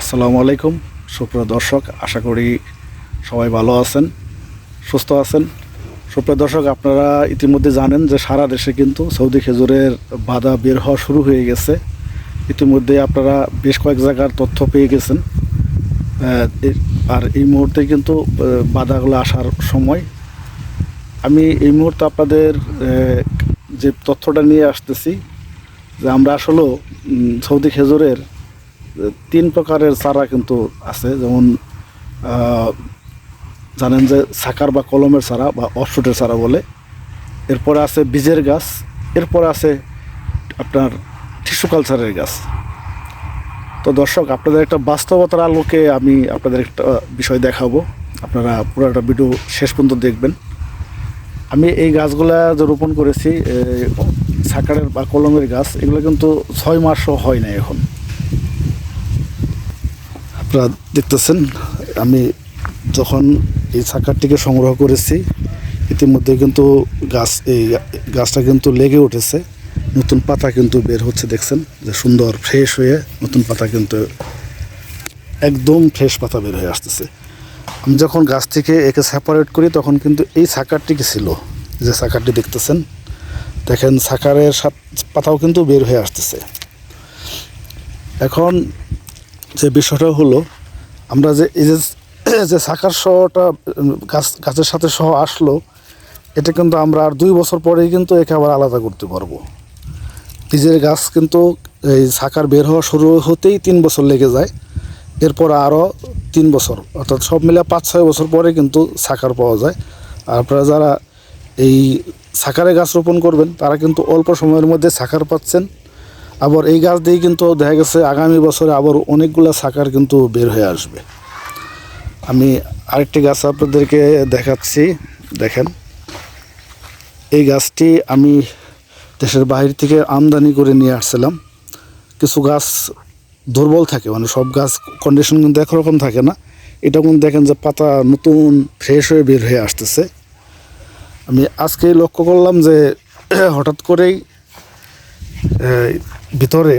আসসালামু আলাইকুম। সুপ্রিয় দর্শক, আশা করি সবাই ভালো আছেন, সুস্থ আছেন। সুপ্রিয় দর্শক, আপনারা ইতিমধ্যে জানেন যে সারা দেশে কিন্তু সৌদি খেজুরের বাধা বের হওয়া শুরু হয়ে গেছে। ইতিমধ্যে আপনারা বেশ কয়েক জায়গার তথ্য পেয়ে গেছেন। আর এই মুহূর্তে কিন্তু বাধাগুলো আসার সময়। আমি এই মুহূর্তে আপনাদের যে তথ্যটা নিয়ে আসতেছি, যে আমরা আসলেও সৌদি খেজুরের তিন প্রকারের চারা কিন্তু আছে। যেমন জানেন যে সাকার বা কলমের চারা বা অফশুটের চারা বলে। এরপরে আছে বীজের গাছ। এরপরে আছে আপনার টিস্যু কালচারের গাছ। তো দর্শক, আপনাদের একটা বাস্তবতার আলোকে আমি আপনাদের একটা বিষয় দেখাবো। আপনারা পুরোটা ভিডিও শেষ পর্যন্ত দেখবেন। আমি এই গাছগুলা যে রোপণ করেছি সাকারের বা কলমের গাছ, এগুলো কিন্তু ছয় মাসও হয় না এখন। আপনারা দেখতেছেন, আমি যখন এই সাকারটিকে সংগ্রহ করেছি, ইতিমধ্যে কিন্তু গাছ, এই গাছটা কিন্তু লেগে উঠেছে, নতুন পাতা কিন্তু বের হচ্ছে, দেখছেন, যে সুন্দর ফ্রেশ হয়ে নতুন পাতা কিন্তু একদম ফ্রেশ পাতা বের হয়ে আসতেছে। আমি যখন গাছ থেকে একে সেপারেট করি, তখন কিন্তু এই সাকারটিকে ছিল, যে সাকারটি দেখতেছেন, দেখেন, সাকারের পাতাও কিন্তু বের হয়ে আসতেছে। এখন যে বিষয়টা হলো, আমরা যে এই যে সাকার সহটা গাছ, গাছের সাথে সহ আসলো, এটা কিন্তু আমরা আর দুই বছর পরেই কিন্তু একে আবার আলাদা করতে পারব। বীজের গাছ কিন্তু এই সাকার বের হওয়া শুরু হতেই তিন বছর লেগে যায়। এরপর আরও তিন বছর, অর্থাৎ সব মিলে পাঁচ, ছয় বছর পরে কিন্তু সাকার পাওয়া যায়। আর আপনারা যারা এই সাকারে গাছ রোপণ করবেন, তারা কিন্তু অল্প সময়ের মধ্যে সাকার পাচ্ছেন। আবার এই গাছ দিয়ে কিন্তু দেখা গেছে আগামী বছরে আবার অনেকগুলো সাকার কিন্তু বের হয়ে আসবে। আমি আরেকটি গাছ আপনাদেরকে দেখাচ্ছি, দেখেন। এই গাছটি আমি দেশের বাহির থেকে আমদানি করে নিয়ে আসছিলাম। কিছু গাছ দুর্বল থাকে মানে সব গাছ কন্ডিশন কিন্তু একরকম থাকে না। এটা কিন্তু দেখেন যে পাতা নতুন ফ্রেশ হয়ে বের হয়ে আসতেছে। আমি আজকেই লক্ষ্য করলাম যে হঠাৎ করেই ভিতরে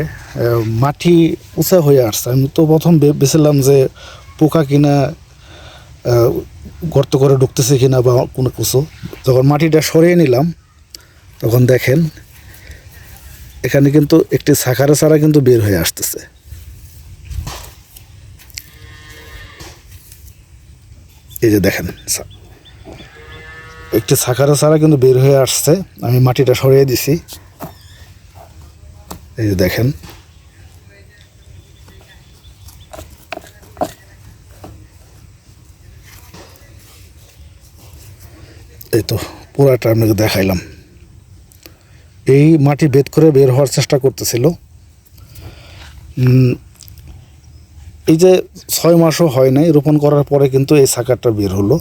মাটি উঁচা হয়ে আসছে। আমি তো প্রথম ভেবেছিলাম যে পোকা কিনা গর্ত করে ঢুকতেছে কিনা বা কোনো কিছু। যখন মাটিটা সরিয়ে নিলাম, তখন দেখেন, এখানে কিন্তু একটি সাকারে ছাড়া কিন্তু বের হয়ে আসতেছে। এই যে দেখেন একটি সাকারে ছাড়া কিন্তু বের হয়ে আসছে। আমি মাটিটা সরিয়ে দিছি। এই যে দেখেন। এই তো পুরাটা আপনাকে দেখাইলাম। এই মাটি ভেদ করে বের হওয়ার চেষ্টা করতেছিল। এই যে ছয় মাসও হয় নাই, রোপণ করার পরে কিন্তু এই সাকারটা বের হলো।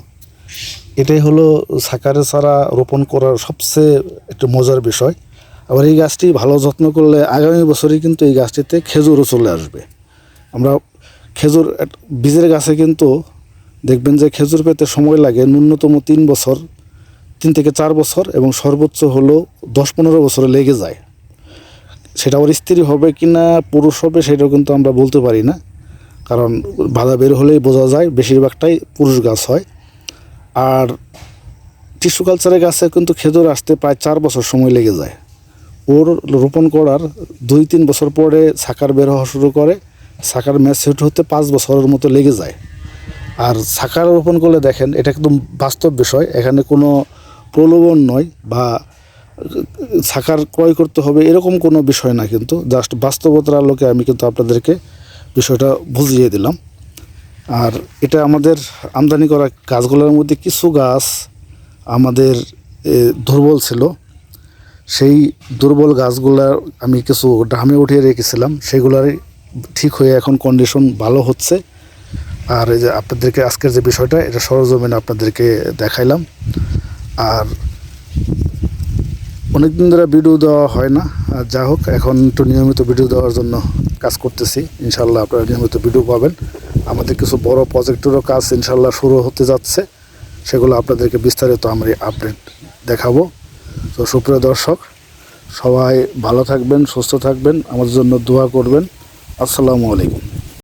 এটাই হলো সাকারে ছাড়া রোপণ করার সবচেয়ে একটু মজার বিষয়। আবার এই গাছটি ভালো যত্ন করলে আগামী বছরই কিন্তু এই গাছটিতে খেজুরও চলে আসবে। আমরা খেজুর বীজের গাছে কিন্তু দেখবেন যে খেজুর পেতে সময় লাগে ন্যূনতম তিন বছর, তিন থেকে চার বছর এবং সর্বোচ্চ হলো দশ পনেরো বছরে লেগে যায়। সেটা আবার স্ত্রী হবে কি না, পুরুষ হবে সেটাও কিন্তু আমরা বলতে পারি না। কারণ বাধা বের হলেই বোঝা যায় বেশিরভাগটাই পুরুষ গাছ হয়। আর টিস্যু কালচারের গাছে কিন্তু খেজুর আসতে প্রায় চার বছর সময় লেগে যায়। ওর রোপণ করার দুই তিন বছর পরে সাকার বের হওয়া শুরু করে। সাকার ম্যাচিউর হতে পাঁচ বছরের মতো লেগে যায়। আর সাকার রোপণ করলে দেখেন, এটা একদম বাস্তব বিষয়। এখানে কোনো প্রলোভন নয় বা সাকার ক্রয় করতে হবে এরকম কোনো বিষয় না কিন্তু। জাস্ট বাস্তবতার আলোকে আমি কিন্তু আপনাদেরকে বিষয়টা বুঝিয়ে দিলাম। আর এটা আমাদের আমদানি করা গাছগুলোর মধ্যে কিছু গাছ আমাদের দুর্বল ছিল। সেই দুর্বল গাছগুলার আমি কিছু ড্রামে উঠিয়ে রেখেছিলাম সেগুলার ঠিক হয়ে এখন কন্ডিশন ভালো হচ্ছে। আর এই যে আপনাদেরকে আজকের যে বিষয়টা, এটা সরজমিনে আপনাদেরকে দেখাইলাম। আর অনেকদিন ধরে ভিডিও দেওয়া হয় না। আর যা হোক, এখন একটু নিয়মিত ভিডিও দেওয়ার জন্য কাজ করতেছি। ইনশাল্লাহ আপনারা নিয়মিত ভিডিও পাবেন। আমাদের কিছু বড় প্রজেক্টেরও কাজ ইনশাল্লাহ শুরু হতে যাচ্ছে। সেগুলো আপনাদেরকে বিস্তারিত আমরা আপডেট দেখাবো। তো সুপ্রিয় দর্শক সবাই ভালো থাকবেন সুস্থ থাকবেন আমাদের জন্য দোয়া করবেন। আসসালামু আলাইকুম।